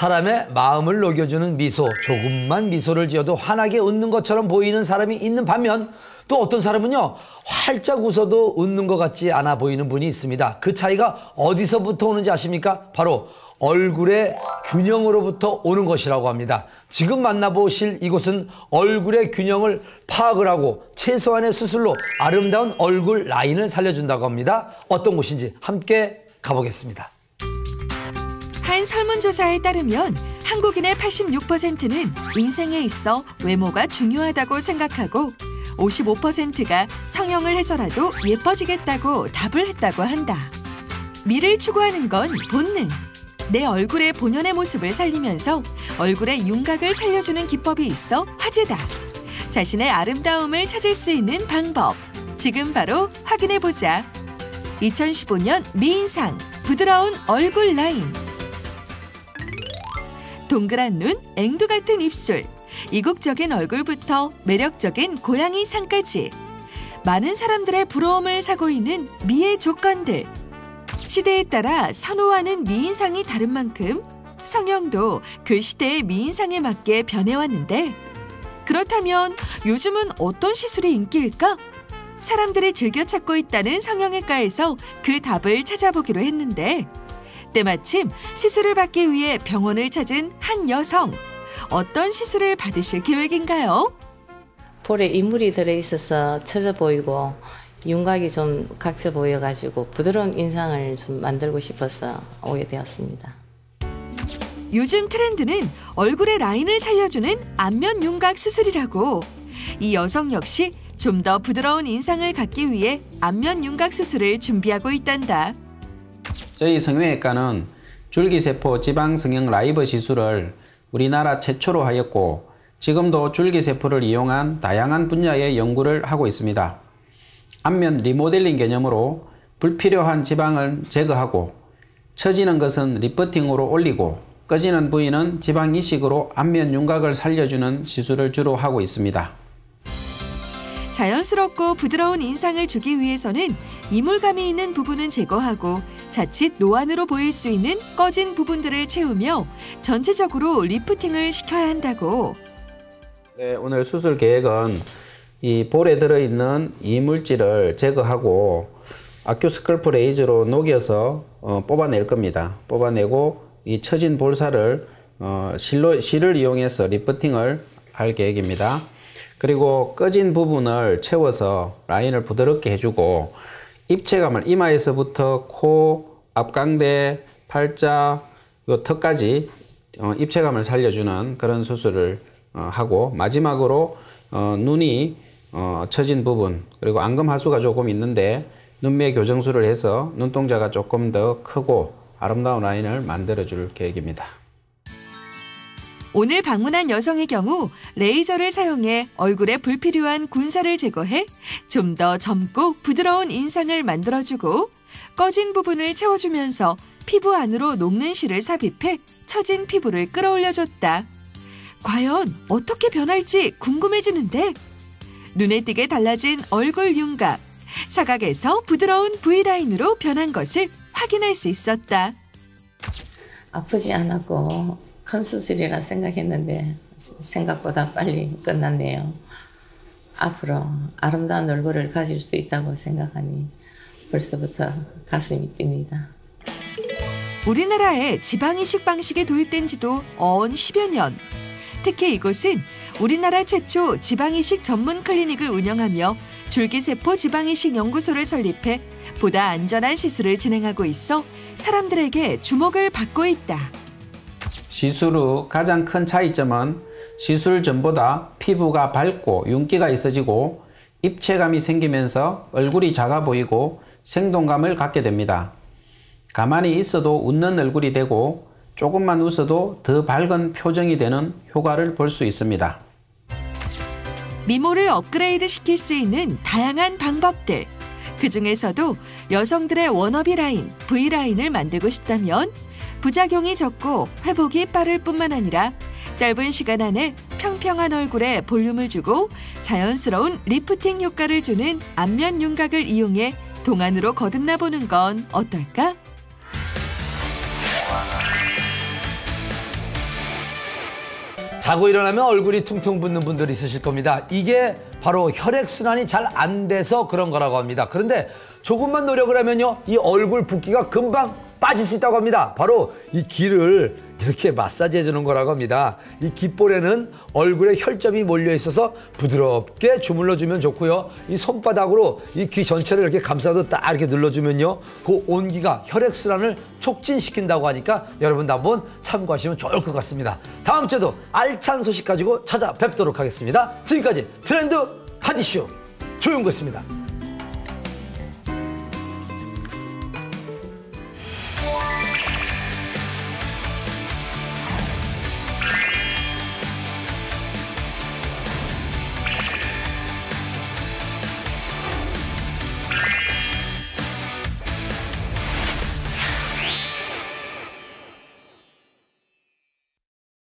사람의 마음을 녹여주는 미소, 조금만 미소를 지어도 환하게 웃는 것처럼 보이는 사람이 있는 반면 또 어떤 사람은요, 활짝 웃어도 웃는 것 같지 않아 보이는 분이 있습니다. 그 차이가 어디서부터 오는지 아십니까? 바로 얼굴의 균형으로부터 오는 것이라고 합니다. 지금 만나보실 이곳은 얼굴의 균형을 파악을 하고 최소한의 수술로 아름다운 얼굴 라인을 살려준다고 합니다. 어떤 곳인지 함께 가보겠습니다. 한 설문조사에 따르면 한국인의 86%는 인생에 있어 외모가 중요하다고 생각하고 55%가 성형을 해서라도 예뻐지겠다고 답을 했다고 한다. 미를 추구하는 건 본능. 내 얼굴의 본연의 모습을 살리면서 얼굴의 윤곽을 살려주는 기법이 있어 화제다. 자신의 아름다움을 찾을 수 있는 방법. 지금 바로 확인해보자. 2015년 미인상 부드러운 얼굴 라인. 동그란 눈, 앵두 같은 입술, 이국적인 얼굴부터 매력적인 고양이 상까지 많은 사람들의 부러움을 사고 있는 미의 조건들. 시대에 따라 선호하는 미인상이 다른 만큼 성형도 그 시대의 미인상에 맞게 변해왔는데 그렇다면 요즘은 어떤 시술이 인기일까? 사람들이 즐겨 찾고 있다는 성형외과에서 그 답을 찾아보기로 했는데 때마침 시술을 받기 위해 병원을 찾은 한 여성. 어떤 시술을 받으실 계획인가요? 볼에 이물이 들어있어서 처져 보이고 윤곽이 좀 각져 보여가지고 부드러운 인상을 좀 만들고 싶어서 오게 되었습니다. 요즘 트렌드는 얼굴의 라인을 살려주는 안면 윤곽 수술이라고. 이 여성 역시 좀 더 부드러운 인상을 갖기 위해 안면 윤곽 수술을 준비하고 있단다. 저희 성형외과는 줄기세포 지방성형 라이브 시술을 우리나라 최초로 하였고 지금도 줄기세포를 이용한 다양한 분야의 연구를 하고 있습니다. 안면 리모델링 개념으로 불필요한 지방을 제거하고 처지는 것은 리프팅으로 올리고 꺼지는 부위는 지방 이식으로 안면 윤곽을 살려주는 시술을 주로 하고 있습니다. 자연스럽고 부드러운 인상을 주기 위해서는 이물감이 있는 부분은 제거하고 자칫 노안으로 보일 수 있는 꺼진 부분들을 채우며 전체적으로 리프팅을 시켜야 한다고. 네, 오늘 수술 계획은 이 볼에 들어있는 이물질을 제거하고 아큐 스컬프 레이저로 녹여서 어, 뽑아낼 겁니다. 뽑아내고 이 처진 볼살을 어, 실로, 실을 이용해서 리프팅을 할 계획입니다. 그리고 꺼진 부분을 채워서 라인을 부드럽게 해주고 입체감을 이마에서부터 코, 앞광대, 팔자, 요 턱까지 어, 입체감을 살려주는 그런 수술을 어, 하고 마지막으로 어, 눈이 어, 처진 부분 그리고 안검하수가 조금 있는데 눈매 교정술을 해서 눈동자가 조금 더 크고 아름다운 라인을 만들어 줄 계획입니다. 오늘 방문한 여성의 경우 레이저를 사용해 얼굴에 불필요한 군살을 제거해 좀 더 젊고 부드러운 인상을 만들어주고 꺼진 부분을 채워주면서 피부 안으로 녹는 실을 삽입해 처진 피부를 끌어올려줬다. 과연 어떻게 변할지 궁금해지는데 눈에 띄게 달라진 얼굴 윤곽, 사각에서 부드러운 V라인으로 변한 것을 확인할 수 있었다. 아프지 않았고 큰 수술이라 생각했는데 생각보다 빨리 끝났네요. 앞으로 아름다운 얼굴을 가질 수 있다고 생각하니 벌써부터 가슴이 뜁니다. 우리나라에 지방이식 방식이 도입된 지도 어언 10여 년. 특히 이곳은 우리나라 최초 지방이식 전문 클리닉을 운영하며 줄기세포 지방이식 연구소를 설립해 보다 안전한 시술을 진행하고 있어 사람들에게 주목을 받고 있다. 시술 후 가장 큰 차이점은 시술 전보다 피부가 밝고 윤기가 있어지고 입체감이 생기면서 얼굴이 작아 보이고 생동감을 갖게 됩니다. 가만히 있어도 웃는 얼굴이 되고 조금만 웃어도 더 밝은 표정이 되는 효과를 볼 수 있습니다. 미모를 업그레이드 시킬 수 있는 다양한 방법들. 그 중에서도 여성들의 워너비 라인, V라인을 만들고 싶다면 부작용이 적고 회복이 빠를 뿐만 아니라 짧은 시간 안에 평평한 얼굴에 볼륨을 주고 자연스러운 리프팅 효과를 주는 안면 윤곽을 이용해 동안으로 거듭나 보는 건 어떨까? 자고 일어나면 얼굴이 퉁퉁 붓는 분들이 있으실 겁니다. 이게 바로 혈액순환이 잘 안 돼서 그런 거라고 합니다. 그런데 조금만 노력을 하면요. 이 얼굴 붓기가 금방 빠질 수 있다고 합니다. 바로 이 귀를 이렇게 마사지 해 주는 거라고 합니다. 이 귓볼에는 얼굴에 혈점이 몰려 있어서 부드럽게 주물러 주면 좋고요. 이 손바닥으로 이 귀 전체를 이렇게 감싸도 딱 이렇게 눌러주면요. 그 온기가 혈액순환을 촉진시킨다고 하니까 여러분도 한번 참고하시면 좋을 것 같습니다. 다음 주에도 알찬 소식 가지고 찾아뵙도록 하겠습니다. 지금까지 트렌드 하디쇼 조용구였습니다.